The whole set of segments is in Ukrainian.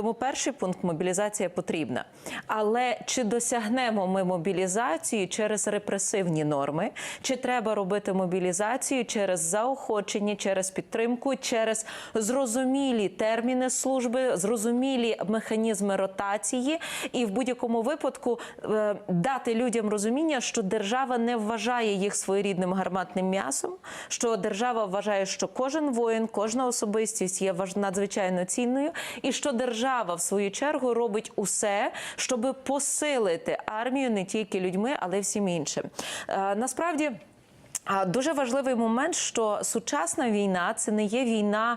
Тому перший пункт мобілізація потрібна. Але чи досягнемо ми мобілізацію через репресивні норми, чи треба робити мобілізацію через заохочення, через підтримку, через зрозумілі терміни служби, зрозумілі механізми ротації, і в будь-якому випадку е, дати людям розуміння, що держава не вважає їх своєрідним гарматним м'ясом, що держава вважає, що кожен воїн, кожна особистість є надзвичайно цінною, і що держава в свою чергу робить усе, щоб посилити армію не тільки людьми, але й всім іншим. Е, Насправді. Дуже важливий момент, що сучасна війна це не є війна,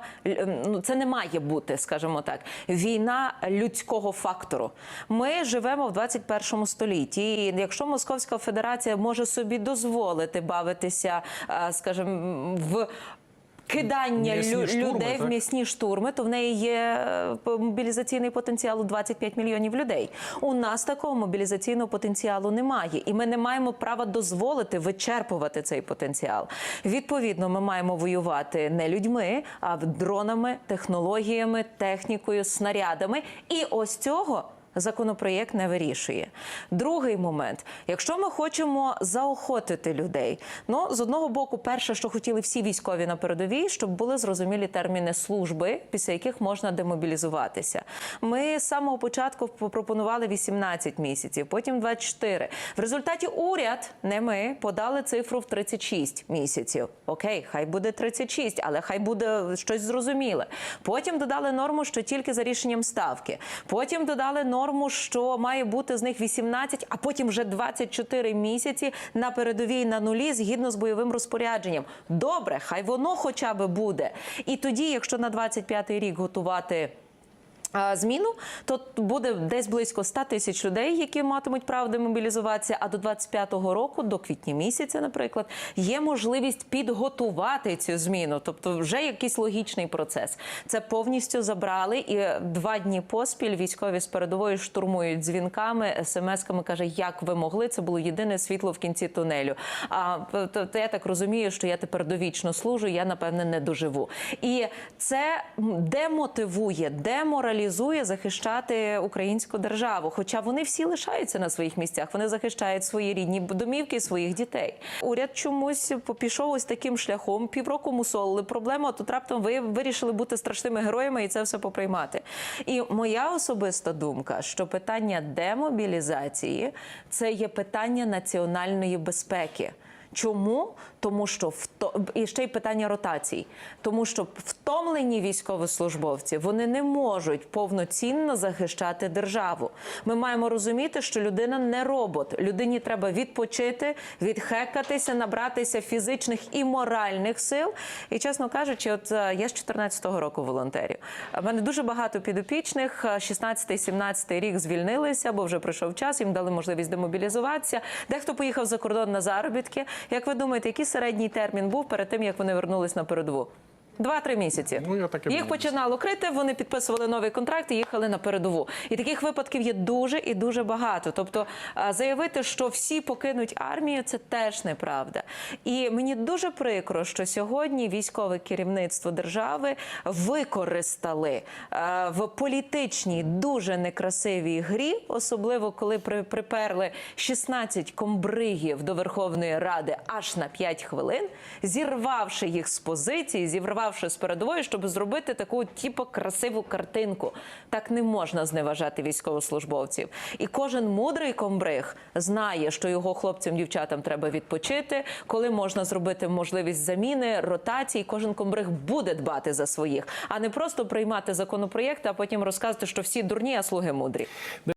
ну це не має бути, скажімо так, війна людського фактору. Ми живемо в 21 столітті. І якщо Московська Федерація може собі дозволити бавитися, а, скажімо, в Кидання лю- штурми, людей в так? м'ясні штурми, то в неї є е, мобілізаційний потенціал у 25 мільйонів людей. У нас такого мобілізаційного потенціалу немає, і ми не маємо права дозволити вичерпувати цей потенціал. Відповідно, ми маємо воювати не людьми, а дронами, технологіями, технікою, снарядами. І ось цього. Законопроєкт не вирішує. Другий момент: якщо ми хочемо заохотити людей, ну з одного боку, перше, що хотіли всі військові на передовій, щоб були зрозумілі терміни служби, після яких можна демобілізуватися. Ми з самого початку пропонували 18 місяців, потім 24. В результаті уряд, не ми, подали цифру в 36 місяців. Окей, хай буде 36, але хай буде щось зрозуміле. Потім додали норму, що тільки за рішенням ставки. Потім додали норму, що має бути з них 18, а потім вже 24 місяці на передовій на нулі згідно з бойовим розпорядженням. Добре, хай воно хоча б буде. І тоді, якщо на 25-й рік готувати. Зміну то буде десь близько 100 тисяч людей, які матимуть право демобілізуватися. А до 25-го року, до квітня місяця, наприклад, є можливість підготувати цю зміну, тобто вже якийсь логічний процес. Це повністю забрали, і два дні поспіль військові з передової штурмують дзвінками, смс-ками каже, як ви могли. Це було єдине світло в кінці тунелю. А то я так розумію, що я тепер довічно служу. Я напевне не доживу. І це демотивує, деморалізує захищати українську державу. Хоча вони всі лишаються на своїх місцях, вони захищають свої рідні домівки, своїх дітей. Уряд чомусь пішов ось таким шляхом. Півроку мусолили проблему. а Тут раптом ви вирішили бути страшними героями і це все поприймати. І моя особиста думка, що питання демобілізації це є питання національної безпеки. Чому? Тому що вто... і ще й питання ротацій, тому що втомлені військовослужбовці вони не можуть повноцінно захищати державу. Ми маємо розуміти, що людина не робот. Людині треба відпочити, відхекатися, набратися фізичних і моральних сил. І чесно кажучи, от е, я з 14-го року волонтерю. У мене дуже багато підопічних. 16-17 рік звільнилися, бо вже пройшов час. Їм дали можливість демобілізуватися. Дехто поїхав за кордон на заробітки. Як ви думаєте, який середній термін був перед тим, як вони вернулись на передову? Два-три місяці. Ну, я так і Їх починало крити, вони підписували новий контракт і їхали на передову. І таких випадків є дуже і дуже багато. Тобто заявити, що всі покинуть армію, це теж неправда. І мені дуже прикро, що сьогодні військове керівництво держави використали в політичній дуже некрасивій грі, особливо коли при- приперли 16 комбригів до Верховної Ради аж на 5 хвилин, зірвавши їх з позиції, зірвавши з передової, щоб зробити таку типу красиву картинку. Так не можна зневажати військовослужбовців. І кожен мудрий комбриг знає, що його хлопцям, дівчатам треба відпочити, коли можна зробити можливість заміни, ротації. Кожен комбриг буде дбати за своїх, а не просто приймати законопроєкти, а потім розказувати, що всі дурні, а слуги мудрі.